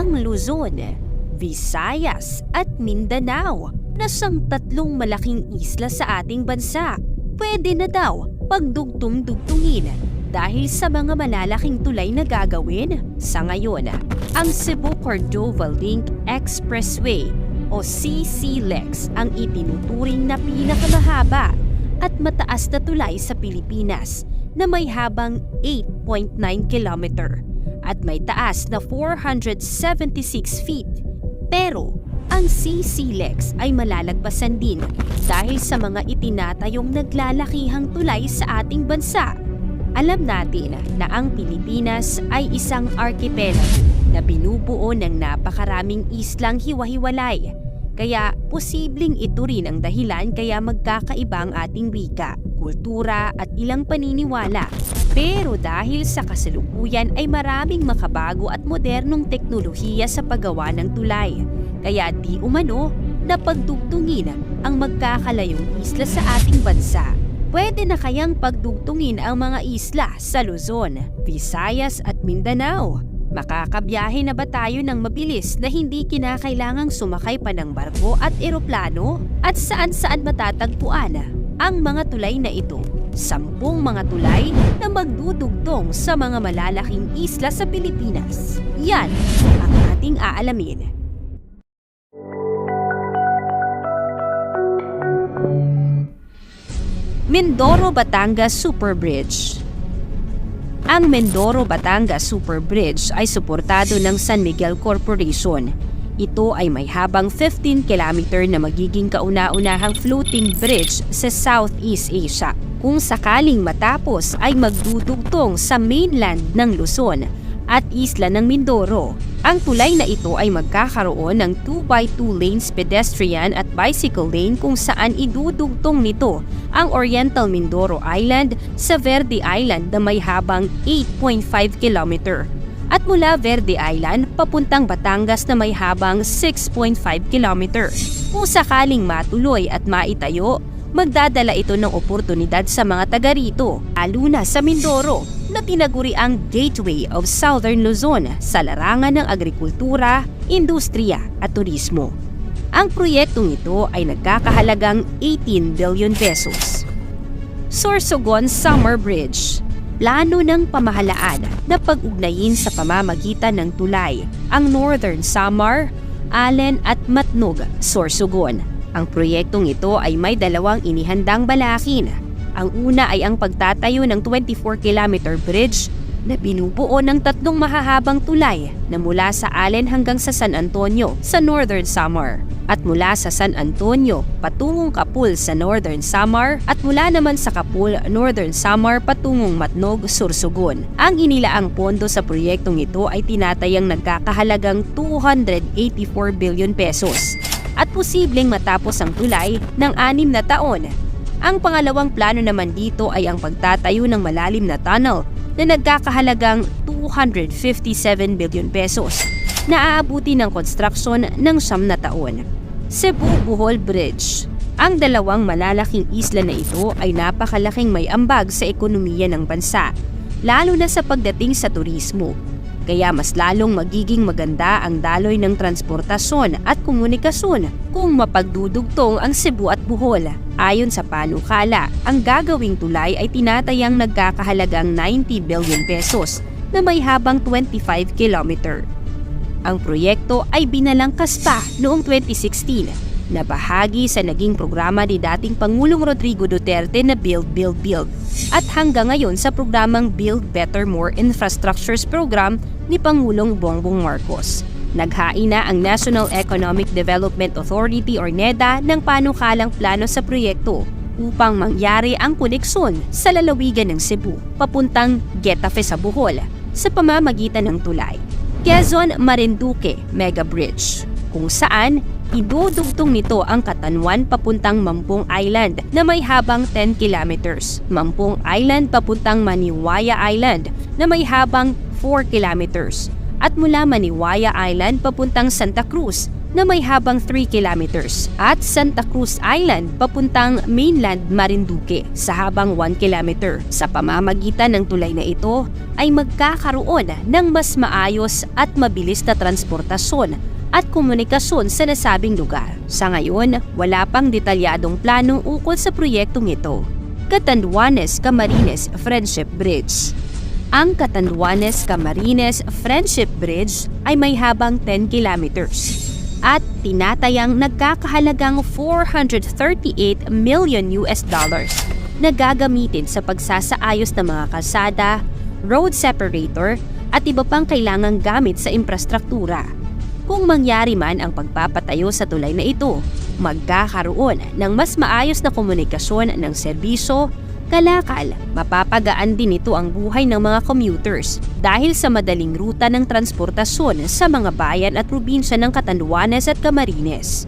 ang Luzon, Visayas at Mindanao na siyang tatlong malaking isla sa ating bansa. Pwede na daw pagdugtong-dugtungin dahil sa mga malalaking tulay na gagawin. Sa ngayon, ang Cebu Cordova Link Expressway o CCLEX ang itinuturing na pinakamahaba at mataas na tulay sa Pilipinas na may habang 8.9 kilometer at may taas na 476 feet. Pero ang CCLEX ay malalagpasan din dahil sa mga itinatayong naglalakihang tulay sa ating bansa. Alam natin na ang Pilipinas ay isang archipelago na binubuo ng napakaraming islang hiwa-hiwalay. Kaya posibleng ito rin ang dahilan kaya magkakaiba ang ating wika, kultura at ilang paniniwala. Pero dahil sa kasalukuyan ay maraming makabago at modernong teknolohiya sa paggawa ng tulay. Kaya di umano na pagdugtungin ang magkakalayong isla sa ating bansa. Pwede na kayang pagdugtungin ang mga isla sa Luzon, Visayas at Mindanao. Makakabiyahe na ba tayo ng mabilis na hindi kinakailangang sumakay pa ng barko at eroplano? At saan-saan matatagpuan ang mga tulay na ito? Sampung mga tulay na magdudugtong sa mga malalaking isla sa Pilipinas. Yan ang ating aalamin. Mindoro Batangas Super Bridge Ang Mindoro Batangas Super Bridge ay suportado ng San Miguel Corporation. Ito ay may habang 15 kilometer na magiging kauna-unahang floating bridge sa Southeast Asia. Kung sakaling matapos ay magdudugtong sa mainland ng Luzon at isla ng Mindoro. Ang tulay na ito ay magkakaroon ng 2x2 lanes pedestrian at bicycle lane kung saan idudugtong nito ang Oriental Mindoro Island sa Verde Island na may habang 8.5 kilometer at mula Verde Island papuntang Batangas na may habang 6.5 kilometer. Kung sakaling matuloy at maitayo, magdadala ito ng oportunidad sa mga taga rito, lalo na sa Mindoro na tinaguri ang Gateway of Southern Luzon sa larangan ng agrikultura, industriya at turismo. Ang proyektong ito ay nagkakahalagang 18 billion pesos. Sorsogon Summer Bridge Plano ng pamahalaan na pag-ugnayin sa pamamagitan ng tulay ang Northern Samar, Allen at Matnog, Sorsogon. Ang proyektong ito ay may dalawang inihandang balakin ang una ay ang pagtatayo ng 24-kilometer bridge na binubuo ng tatlong mahahabang tulay na mula sa Allen hanggang sa San Antonio sa Northern Samar at mula sa San Antonio patungong Kapul sa Northern Samar at mula naman sa Kapul, Northern Samar patungong Matnog, Sursugun. Ang inilaang pondo sa proyektong ito ay tinatayang nagkakahalagang 284 billion pesos at posibleng matapos ang tulay ng anim na taon ang pangalawang plano naman dito ay ang pagtatayo ng malalim na tunnel na nagkakahalagang 257 billion pesos na aabuti ng konstruksyon ng siyam na taon. Cebu Bohol Bridge Ang dalawang malalaking isla na ito ay napakalaking may ambag sa ekonomiya ng bansa, lalo na sa pagdating sa turismo kaya mas lalong magiging maganda ang daloy ng transportasyon at komunikasyon kung mapagdudugtong ang Cebu at Bohol. Ayon sa panukala, ang gagawing tulay ay tinatayang nagkakahalagang 90 billion pesos na may habang 25 kilometer. Ang proyekto ay binalangkas pa noong 2016 na bahagi sa naging programa ni dating Pangulong Rodrigo Duterte na Build, Build, Build at hanggang ngayon sa programang Build Better More Infrastructures Program ni Pangulong Bongbong Marcos. Naghain na ang National Economic Development Authority or NEDA ng panukalang plano sa proyekto upang mangyari ang koneksyon sa lalawigan ng Cebu papuntang Getafe sa Bohol sa pamamagitan ng tulay. Quezon Marinduque Mega Bridge kung saan idudugtong nito ang Katanwan papuntang Mampong Island na may habang 10 kilometers, Mampong Island papuntang Maniwaya Island na may habang 4 kilometers, at mula Maniwaya Island papuntang Santa Cruz na may habang 3 kilometers. At Santa Cruz Island papuntang mainland Marinduque sa habang 1 kilometer. Sa pamamagitan ng tulay na ito ay magkakaroon ng mas maayos at mabilis na transportasyon at komunikasyon sa nasabing lugar. Sa ngayon, wala pang detalyadong plano ukol sa proyektong ito. Catanduanes Camarines Friendship Bridge ang Catanduanes Camarines Friendship Bridge ay may habang 10 kilometers at tinatayang nagkakahalagang 438 million US dollars na gagamitin sa pagsasaayos ng mga kalsada, road separator at iba pang kailangang gamit sa infrastruktura. Kung mangyari man ang pagpapatayo sa tulay na ito, magkakaroon ng mas maayos na komunikasyon ng serbisyo Kalakal, mapapagaan din ito ang buhay ng mga commuters dahil sa madaling ruta ng transportasyon sa mga bayan at probinsya ng Catanduanes at Camarines.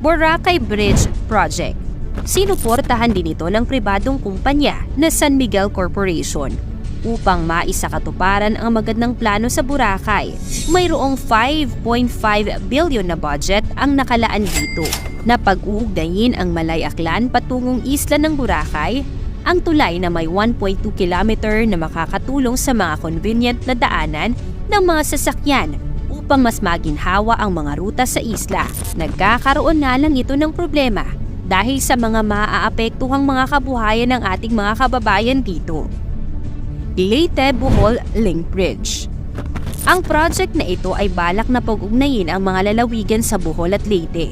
Boracay Bridge Project. Sinuportahan din ito ng pribadong kumpanya na San Miguel Corporation upang maisakatuparan ang magandang plano sa Boracay. Mayroong 5.5 billion na budget ang nakalaan dito na pag-uugdayin ang Malay Aklan patungong isla ng Boracay ang tulay na may 1.2 kilometer na makakatulong sa mga convenient na daanan ng mga sasakyan upang mas maginhawa ang mga ruta sa isla. Nagkakaroon nga lang ito ng problema dahil sa mga maaapektuhang mga kabuhayan ng ating mga kababayan dito. Leyte Bohol Link Bridge Ang project na ito ay balak na pag-ugnayin ang mga lalawigan sa Bohol at Leyte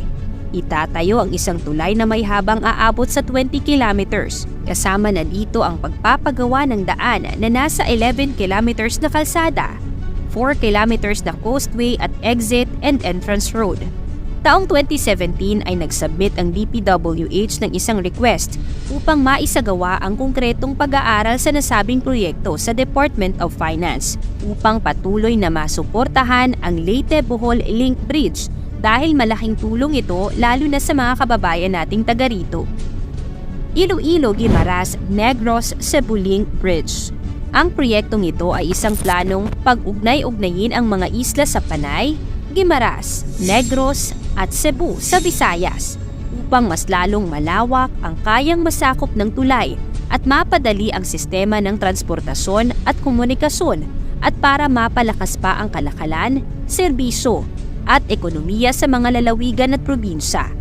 Itatayo ang isang tulay na may habang aabot sa 20 kilometers. Kasama na dito ang pagpapagawa ng daan na nasa 11 kilometers na kalsada, 4 kilometers na coastway at exit and entrance road. Taong 2017 ay nagsubmit ang DPWH ng isang request upang maisagawa ang konkretong pag-aaral sa nasabing proyekto sa Department of Finance upang patuloy na masuportahan ang Leyte Bohol Link Bridge dahil malaking tulong ito lalo na sa mga kababayan nating taga rito. Iloilo Gimaras Negros Cebuling Bridge Ang proyektong ito ay isang planong pag-ugnay-ugnayin ang mga isla sa Panay, Gimaras, Negros at Cebu sa Visayas upang mas lalong malawak ang kayang masakop ng tulay at mapadali ang sistema ng transportasyon at komunikasyon at para mapalakas pa ang kalakalan, serbisyo at ekonomiya sa mga lalawigan at probinsya.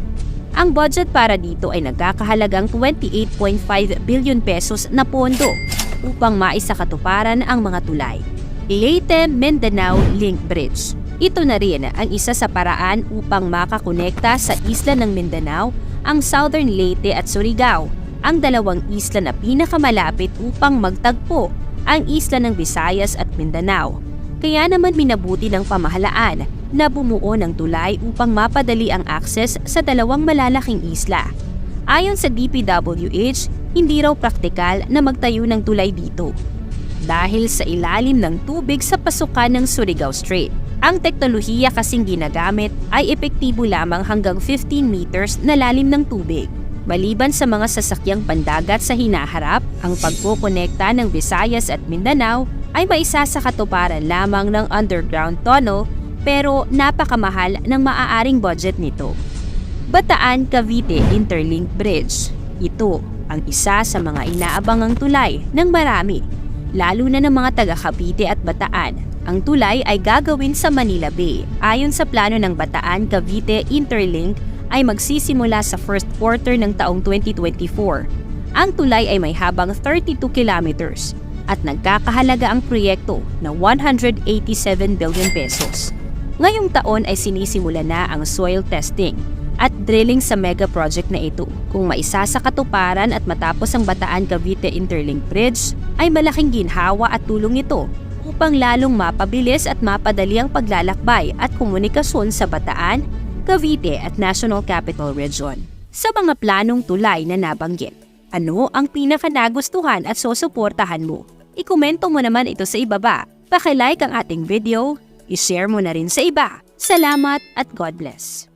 Ang budget para dito ay nagkakahalagang 28.5 billion pesos na pondo upang maisakatuparan ang mga tulay. Leyte Mindanao Link Bridge ito na rin ang isa sa paraan upang makakonekta sa isla ng Mindanao ang Southern Leyte at Surigao, ang dalawang isla na pinakamalapit upang magtagpo ang isla ng Visayas at Mindanao. Kaya naman minabuti ng pamahalaan na bumuo ng tulay upang mapadali ang akses sa dalawang malalaking isla. Ayon sa DPWH, hindi raw praktikal na magtayo ng tulay dito dahil sa ilalim ng tubig sa pasukan ng Surigao Strait. Ang teknolohiya kasing ginagamit ay epektibo lamang hanggang 15 meters na lalim ng tubig. Maliban sa mga sasakyang pandagat sa hinaharap, ang pagkukonekta ng Visayas at Mindanao ay maisa sa katuparan lamang ng underground tunnel pero napakamahal ng maaaring budget nito. Bataan Cavite Interlink Bridge. Ito ang isa sa mga inaabangang tulay ng marami, lalo na ng mga taga Cavite at Bataan. Ang tulay ay gagawin sa Manila Bay. Ayon sa plano ng Bataan Cavite Interlink ay magsisimula sa first quarter ng taong 2024. Ang tulay ay may habang 32 kilometers at nagkakahalaga ang proyekto na 187 billion pesos. Ngayong taon ay sinisimula na ang soil testing at drilling sa mega project na ito. Kung maisa sa katuparan at matapos ang Bataan Cavite Interlink Bridge, ay malaking ginhawa at tulong ito upang lalong mapabilis at mapadali ang paglalakbay at komunikasyon sa Bataan, Cavite at National Capital Region. Sa mga planong tulay na nabanggit, ano ang pinaka nagustuhan at susuportahan mo? Ikomento mo naman ito sa ibaba. Pakilike ang ating video, i-share mo na rin sa iba. Salamat at God bless.